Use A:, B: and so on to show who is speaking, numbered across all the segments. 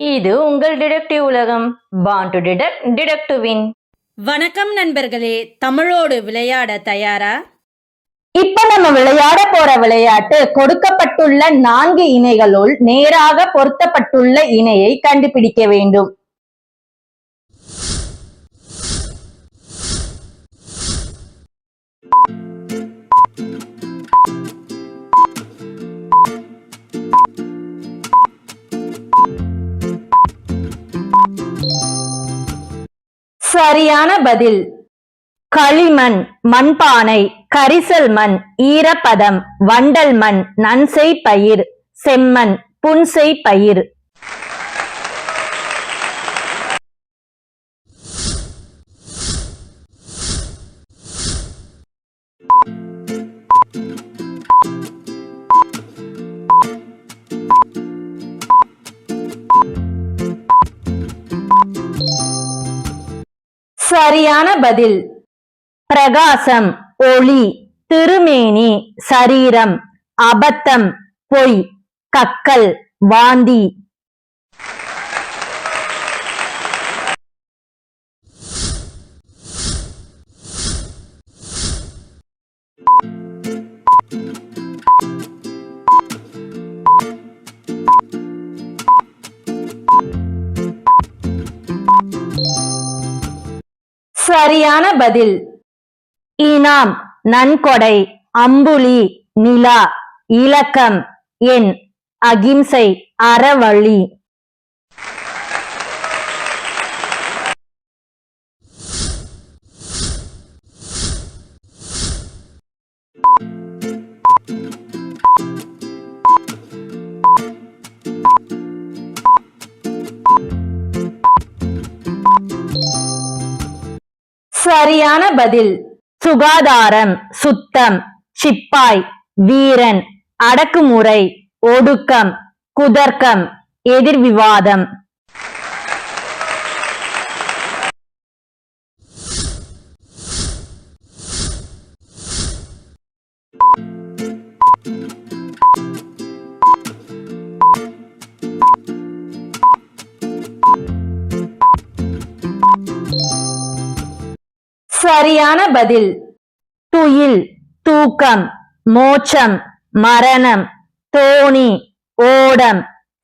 A: இது உங்கள் டிடெக்டிவ் உலகம். Born to detect detect to win
B: வணக்கம் நண்பர்களே தமிழோடு விளையாட தயாரா?
A: இப்ப நம்ம விளையாட போற விளையாட்டு கொடுக்கப்பட்டுள்ள நான்கு இணைகளுள் நேராக பொருத்தப்பட்டுள்ள இணையை கண்டுபிடிக்க வேண்டும். சரியான பதில். களிமண் மண்பானை கரிசல் மண் ஈரப்பதம் வண்டல் மண் நன்செய் பயிர் செம்மண் புன்செய் பயிர். சரியான பதில். பிரகாசம் ஒளி திருமேனி சரீரம் அபத்தம் பொய் கக்கல் வாந்தி சரியான பதில். இனாம் நன்கொடை அம்புலி நிலா இலக்கம் என் அகிம்சை அறவழி. சரியான பதில். சுகாதாரம் சுத்தம் சிப்பாய் வீரன் அடக்குமுறை ஒடுக்கம் குதர்க்கம் எதிர்விவாதம். சரியான பதில். துயில் தூக்கம் மோட்சம் மரணம் தோணி ஓடம்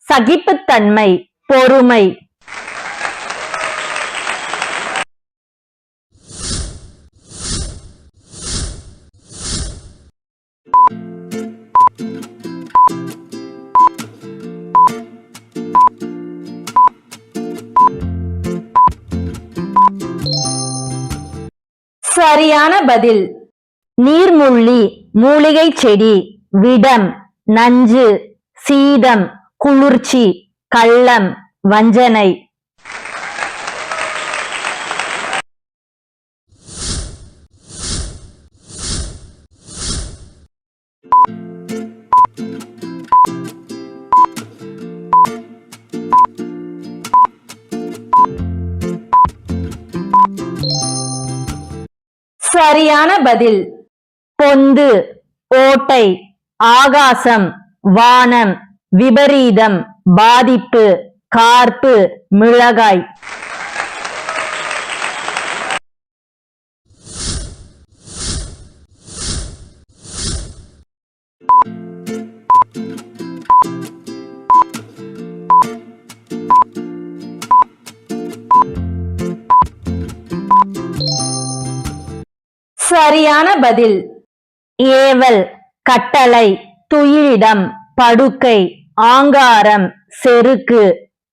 A: சகிப்புத்தன்மை பொறுமை. சரியான பதில். நீர்முள்ளி மூலிகை செடி விடம் நஞ்சு சீதம் குளிர்ச்சி கள்ளம் வஞ்சனை. சரியான பதில். பொந்து ஓட்டை ஆகாசம் வானம் விபரீதம் பாதிப்பு கார்ப்பு மிளகாய். சரியான பதில். ஏவல் கட்டளை துயிலிடம் படுக்கை ஆங்காரம் செருக்கு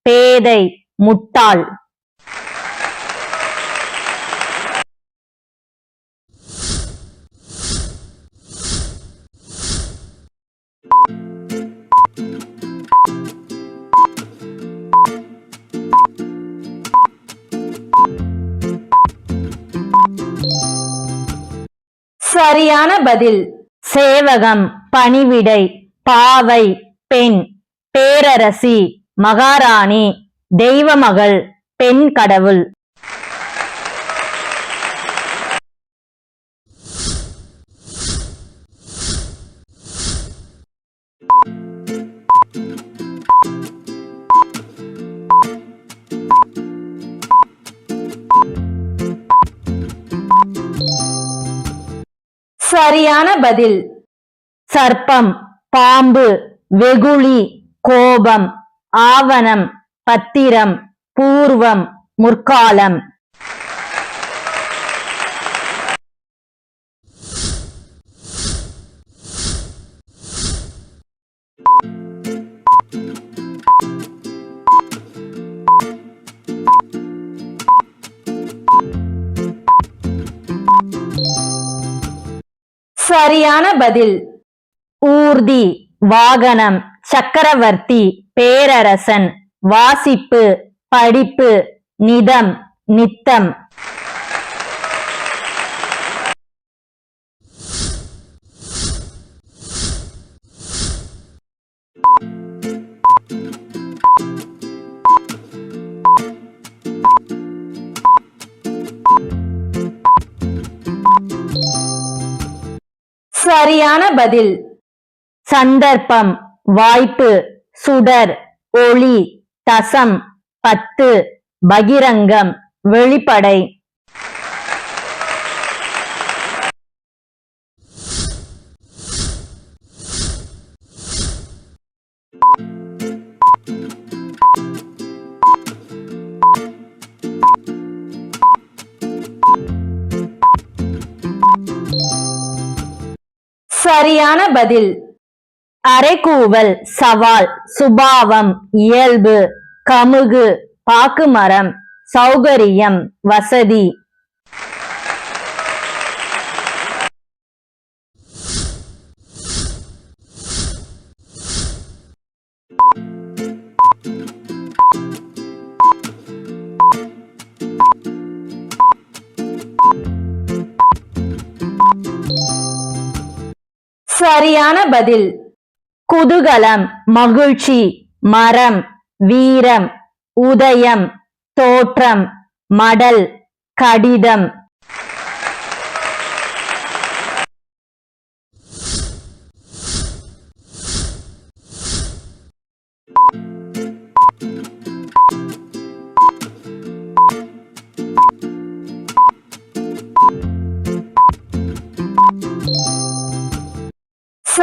A: பேதை முட்டாள். சரியான பதில். சேவகம் பணிவிடை பாவை பெண் பேரரசி மகாராணி தெய்வமகள் பெண் கடவுள். சரியான பதில். சர்ப்பம் பாம்பு வெகுளி கோபம் ஆவணம் பத்திரம் பூர்வம் முற்காலம். சரியான பதில். ஊர்தி வாகனம் சக்கரவர்த்தி பேரரசன் வாசிப்பு படிப்பு நிதம் நித்தம். சரியான பதில். சந்தர்ப்பம் வாய்ப்பு சுடர் ஒளி தசம் பத்து பகிரங்கம் வெளிப்படை. சரியான பதில். அரைக்கூவல் சவால் சுபாவம் இயல்பு கமுகு பாக்குமரம் சௌகரியம் வசதி. சரியான பதில். குதூகலம் மகிழ்ச்சி மரம் வீரம் உதயம் தோற்றம் மடல் கடிதம்.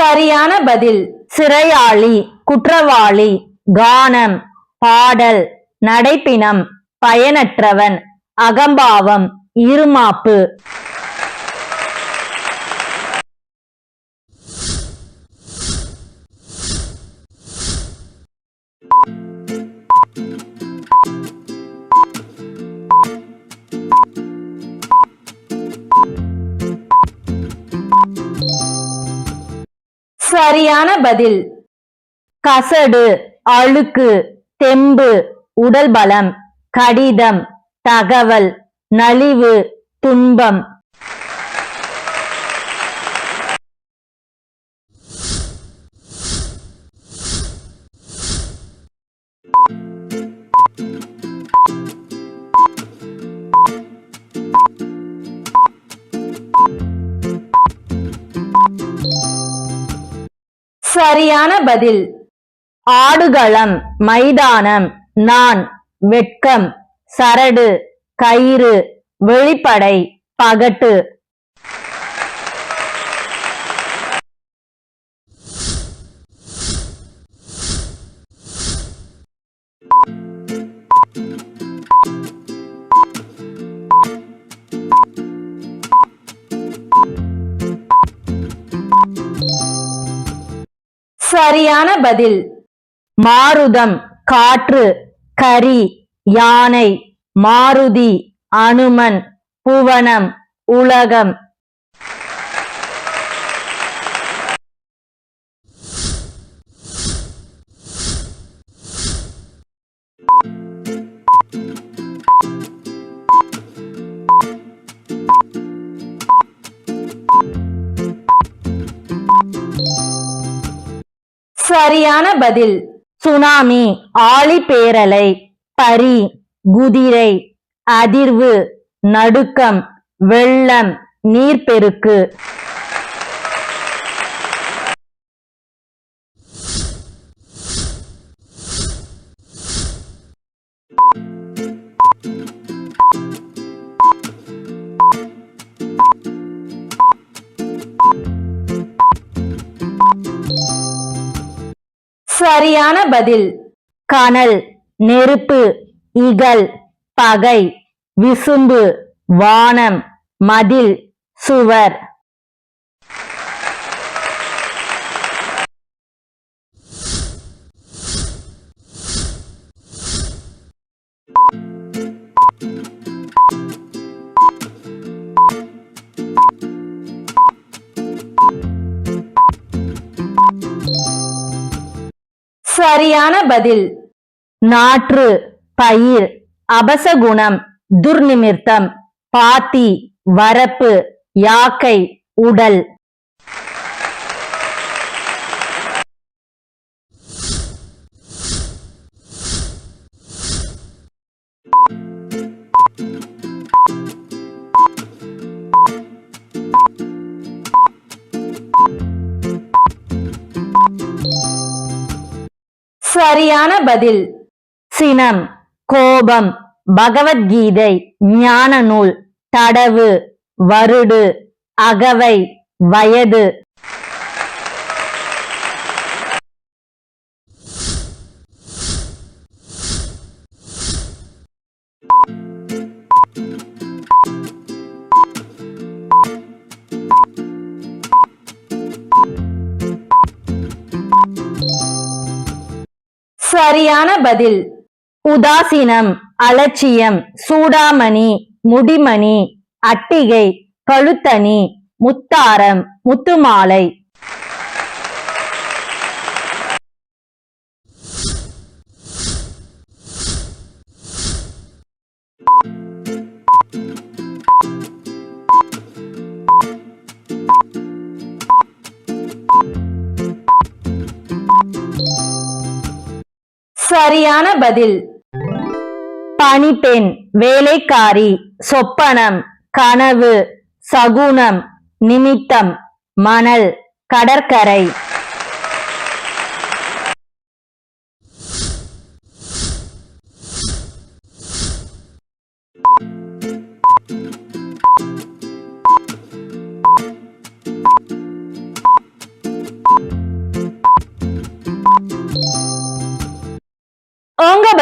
A: சரியான பதில். சிறையாளி குற்றவாளி கானம் பாடல் நடைப்பினம் பயனற்றவன் அகம்பாவம் இருமாப்பு. சரியான பதில். கசடு அழுக்கு தெம்பு உடல் பலம் கடிதம் தகவல் நலிவு துன்பம். சரியான பதில். ஆடுகளம் மைதானம் நான் வெட்கம் சரடு கயிறு வெளிப்படை பகட்டு. சரியான பதில். மாருதம் காற்று கரி யானை மாருதி அனுமன் புவனம் உலகம். சரியான பதில். சுனாமி ஆழிப்பேரலை பரி குதிரை அதிர்வு நடுக்கம் வெள்ளம் நீர்ப்பெருக்கு. சரியான பதில். கனல் நெருப்பு இகல் பகை விசும்பு வானம் மதில் சுவர். சரியான பதில். நாற்று பயிர் அபசகுணம் துர்நிமிர்த்தம் பாத்தி வரப்பு யாக்கை உடல். சரியான பதில். சினம் கோபம் பகவத்கீதை ஞான நூல் தடவு வருடு அகவை வயது. சரியான பதில். உதாசீனம் அலட்சியம் சூடாமணி முடிமணி அட்டிகை கழுத்தணி முத்தாரம் முத்துமாலை. சரியான பதில். பணிப்பெண் வேலைக்காரி சொப்பனம் கனவு சகுனம் நிமித்தம் மணல் கடற்கரை.